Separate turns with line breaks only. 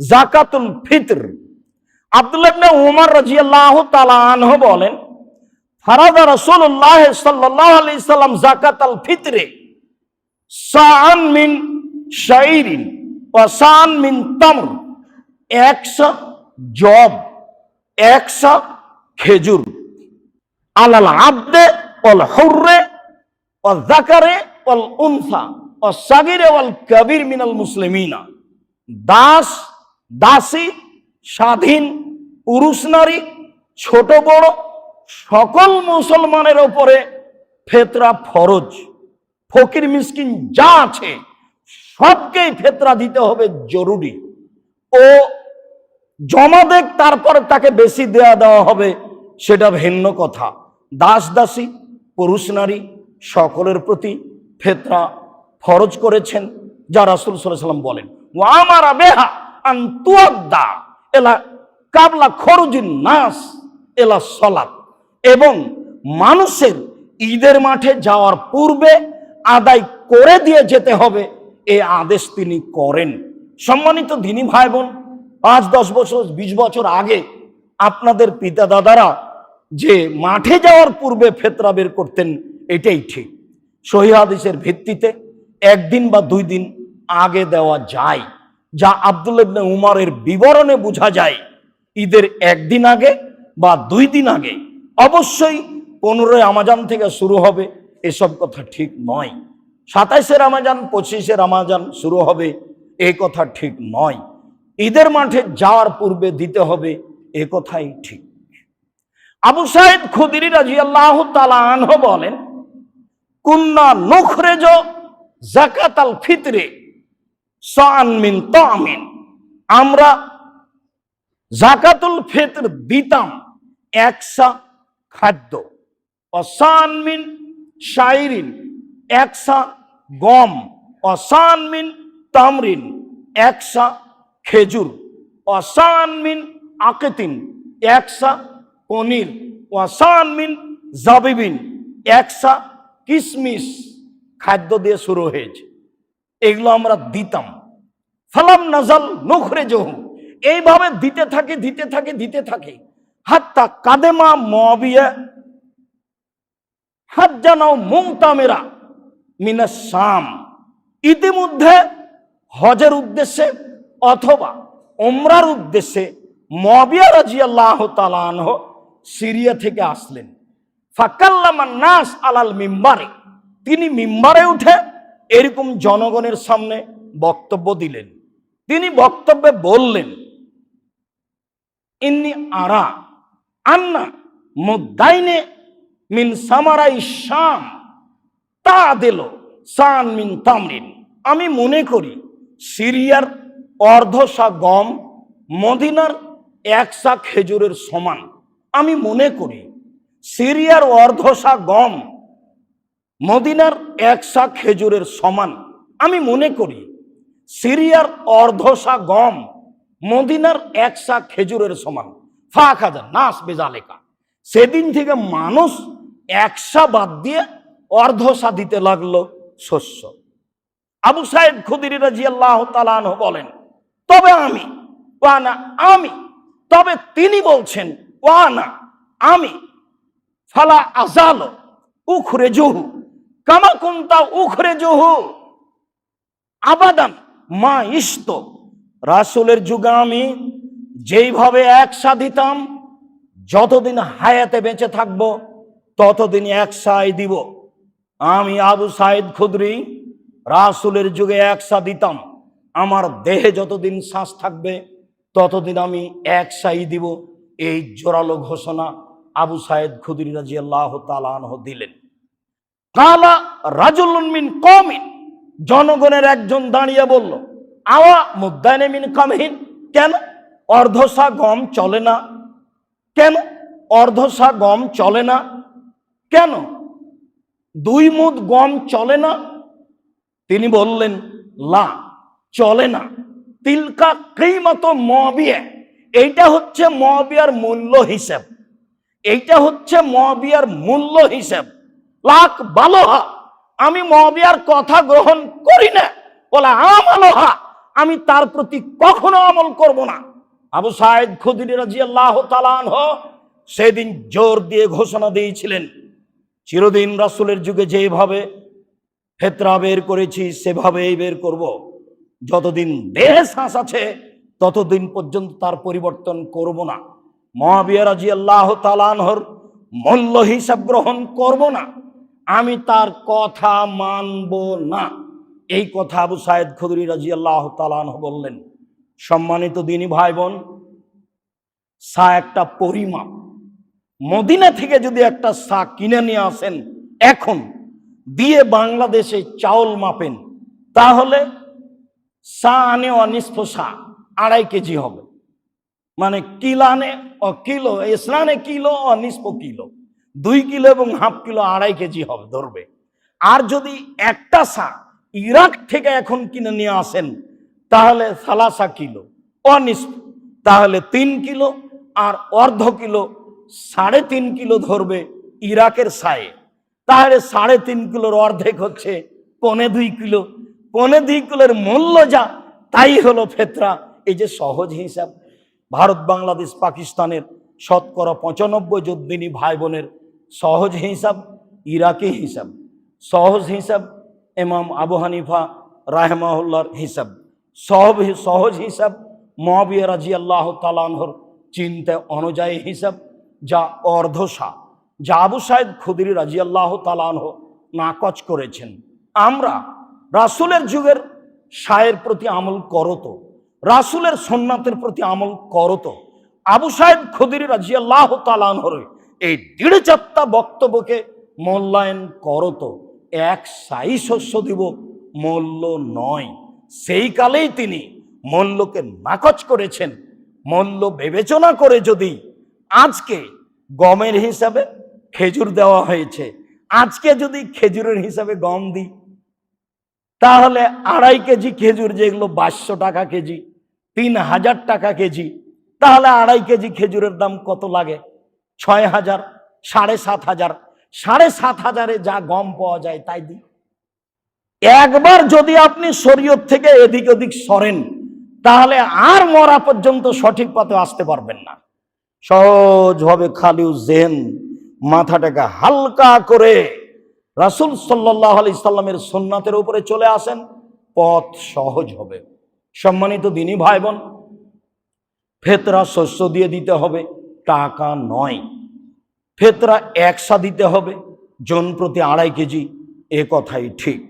জাকাতুল ফিতর। আব্দুল্লাহ ইবনে উমর রাদিয়াল্লাহু তাআলা আনহু বলেন, ফারাদা রাসূলুল্লাহ সাল্লাল্লাহু আলাইহি সাল্লাম জাকাতাল ফিতরে সাআন মিন শাইরিন ওয়া সাআন মিন তামর, একশো জব, একশো খেজুর, আলাল আব্দে ওয়াল হুররে ওয়াল যাকারে ওয়াল উনসা ওয়াল সাগিরে ওয়াল কাবীর মিনাল মুসলিমিনা। দাস দাসী, স্বাধীন পুরুষ নারী, ছোট বড়, সকল মুসলমানের ওপরে ফেতরা ফরজ। ফকির, মিসকিন যা আছে, সবকেই ফেতরা দিতে হবে জরুরি। ও জমা দেখ, তারপরে তাকে বেশি দেয়া দেওয়া হবে, সেটা ভিন্ন কথা। দাস, দাসী, পুরুষ, নারী, সকলের প্রতি ফেতরা ফরজ করেছেন, যা রাসুল সাল্লাম বলেন। ও আমার বেহা আন্তুয়াদ্দা, এলা কাবলা খরুজিন নাস, এলা সলাত এবং মানুষের ঈদের মাঠে যাওয়ার পূর্বে আদায় করে দিয়ে যেতে হবে এই আদেশ তিনি করেন। সম্মানিত দিনী ভাই বোন পাঁচ, দশ বছর, বিশ বছর আগে আপনাদের পিতা দাদারা যে মাঠে যাওয়ার পূর্বে ফেতরা বের করতেন, এটাই ঠিক। সহিহাদিসের ভিত্তিতে একদিন বা দুই দিন আগে দেওয়া যায়। যা আব্দুল উমারের বিবরণে বোঝা যায়, ঈদের একদিন আগে বা দুই দিন আগে। অবশ্যই পনেরোই আমাজান থেকে শুরু হবে, এসব কথা ঠিক নয়। সাতাইশে রামাজান, পঁচিশে রামাজান শুরু হবে, এ কথা ঠিক নয়। ঈদের মাঠে যাওয়ার পূর্বে দিতে হবে, এ কথাই ঠিক। আবু সাহেদ খুদিরি রাজি আল্লাহ বলেন, কুন্না নখরেজ জাকাত আল ফিতরে। সান মিন তামিন আমরা জাকাতুল ফিতর দিতাম একসা খাদ্য। অসান মিন শাইরিন একসা গম। অসান মিন তামরিন একসা খেজুর। অসান মিন আকেতিন একসা পনির। ওয়াসান মিন জাবিবিন একসা কিসমিস। খাদ্য দিয়ে শুরু হয়েছে। এগুলো আমরা দিতাম। ফালাম নাজাল নখরে জহু এইভাবে দিতে থাকে দিতে থাকে দিতে থাকে। হাত্তা কাদেমা মবিয়া হাত জানাও মুংতামেরা মিনা শাম। ইতিমধ্যে হজের উদ্দেশ্যে অথবা ওমরার উদ্দেশ্যে মবিয়া রাজিয়াল্লাহ তালানহ সিরিয়া থেকে আসলেন। ফাকাল্লামান নাস আলাল মিম্বারে। তিনি মিম্বারে উঠে এরকম জনগণের সামনে বক্তব্য দিলেন। তিনি বক্তব্যে বললেন, ইন্নি আরা আন্না মুদাইনে মিন সামারাই শাম তা দিল সান মিন তামরিন। আমি মনে করি, সিরিয়ার অর্ধশা গম মদিনার একশা খেজুরের সমান। আমি মনে করি, সিরিয়ার অর্ধশা গম মদিনার একশা খেজুরের সমান। আমি মনে করি সিরিয়ার অর্ধশা গম, মদিনার একশা খেজুরের সমান। ফাঁক হাজার, নাস বেজালেকা। সেদিন থেকে মানুষ একশা বাদ দিয়ে অর্ধশা দিতে লাগল শস্য। আবু সাহেব খুদির রাজি আল্লাহ তালানহ বলেন, তবে আমি, ওয়ানা আমি, তবে তিনি বলছেন, ওয়ানা আমি, ফালা আজালো উখরে জহু কামা কুন্তা উখরে জহু আবাদান মা ইস্ত রাসুলের যুগে আমি যেইভাবে একসা দিতাম যতদিন হায়াতে বেঁচে থাকব, ততদিন একসাই দিব। আমি আবু সাইদ খুদরি, রাসুলের যুগে একসা দিতাম আমার দেহে যতদিন শ্বাস থাকবে, ততদিন আমি একসাই দিব। এই জোরালো ঘোষণা আবু সাইদ খুদরি রাজি আল্লাহ তালানহ দিলেন। কালা রাজুল মিন কমিন জনগণের একজন দাঁড়িয়ে বলল, আওয়া মুদায়নে মিন কামহীন। কেন? অর্ধসা গম চলে না। কেন? অর্ধসা গম চলে না। কেন? দুই মুদ গম চলে না। তিনি বললেন, লা, চলে না। তিলকা কেই মতো মবিয়া। এইটা হচ্ছে মবিয়ার মূল্য হিসাব। এইটা হচ্ছে মবিয়ার মূল্য হিসাব। লাখ বালোহা। আমি মবিয়ার কথা গ্রহণ করি না। বলে, আমালোহা, আমি তার প্রতি কখনো আমল করব না। আবু সাহেদ খুদির রাজি আল্লাহ সেদিন জোর দিয়ে ঘোষণা দিয়েছিলেন, চিরদিন রাসূলের যুগে যেভাবে ফেতরা বের করেছি, সেভাবেই বের করব। যতদিন দেহে শ্বাস আছে, ততদিন পর্যন্ত তার পরিবর্তন করব না। মহাবিয়া রাজি আল্লাহ তালানহর মূল্য হিসাব গ্রহণ করব না। আমি তার কথা মানব না। এই কথা আবু সাইদ খুদরি রাজি আল্লাহ তালানহ বললেন, সম্মানিত দিনী ভাই বোন সা একটা পরিমাপ। মদিনা থেকে যদি একটা সা কিনে নিয়ে আসেন, এখন দিয়ে বাংলাদেশে চাউল মাপেন, তাহলে সা আনে অনিষ্প সা আড়াই কেজি হবে। মানে কিলানে ও কিলো ইসলানে কিলো অনিষ্প কিলো। দুই কিলো এবং হাফ কিলো আড়াই কেজি হবে, ধরবে। আর যদি একটা সা ইরাক থেকে এখন কিনে নিয়ে আসেন, তাহলে সালাসা কিলো অনিষ্প তাহলে তিন কিলো আর অর্ধ কিলো, সাড়ে তিন কিলো ধরবে ইরাকের সায়ে। তাহলে সাড়ে তিন কিলোর অর্ধেক হচ্ছে পনে দুই কিলো। পনে দুই কিলোর মূল্য যা, তাই হলো ফেতরা। এই যে সহজ হিসাব, ভারত, বাংলাদেশ, পাকিস্তানের শতকরা পঁচানব্বই যোদ্দিনী ভাই বোনের সহজ হিসাব ইরাকি হিসাব সহজ হিসাব এমাম আবু হানিফা রাহমাহুল্লার হিসাব সহব সহজ হিসাব মহাবিয়া রাজি আল্লাহ তালানহর চিন্তা অনুযায়ী হিসাব যা অর্ধসা যা আবু সাহেদ খুদির রাজি আল্লাহ তালানহ নাকচ করেছেন। আমরা রাসুলের যুগের সায়ের প্রতি আমল করতো রাসুলের সন্ন্যাতের প্রতি আমল করতো আবু সাহেব খুদির রাজি আল্লাহ তালানহর এই দৃঢ় চাত্তা বক্তব্যকে মূল্যায়ন করতো এক সাই শস্য দিব, মূল্য নয়। সেই কালেই তিনি মূল্যকে নাকচ করেছেন। মূল্য বিবেচনা করে যদি আজকে গমের হিসাবে খেজুর দেওয়া হয়েছে, আজকে যদি খেজুরের হিসাবে গম দিই, তাহলে আড়াই কেজি খেজুর যেগুলো বাইশশো টাকা কেজি, তিন হাজার টাকা কেজি, তাহলে আড়াই কেজি খেজুরের দাম কত লাগে? ছয় হাজার, সাড়ে সাত হাজার, সাড়ে সাত হাজারে যা গম পাওয়া যায় তাই দিই একবার যদি আপনি শরীয়ত থেকে এদিক ওদিক সরেন, তাহলে আর মরা পর্যন্ত সঠিক পথে আসতে পারবেন না। সহজভাবে খালি জেন মাথাটাকে হালকা করে রাসুল সাল্লাহ আলি সাল্লামের সোননাথের উপরে চলে আসেন, পথ সহজ হবে। সম্মানিত দিনী ভাই বোন, ফেতরা শস্য দিয়ে দিতে হবে। টাকা নয়। ফেতরা একসা দিতে হবে জন প্রতি আড়াই কেজি এ কথাই ঠিক।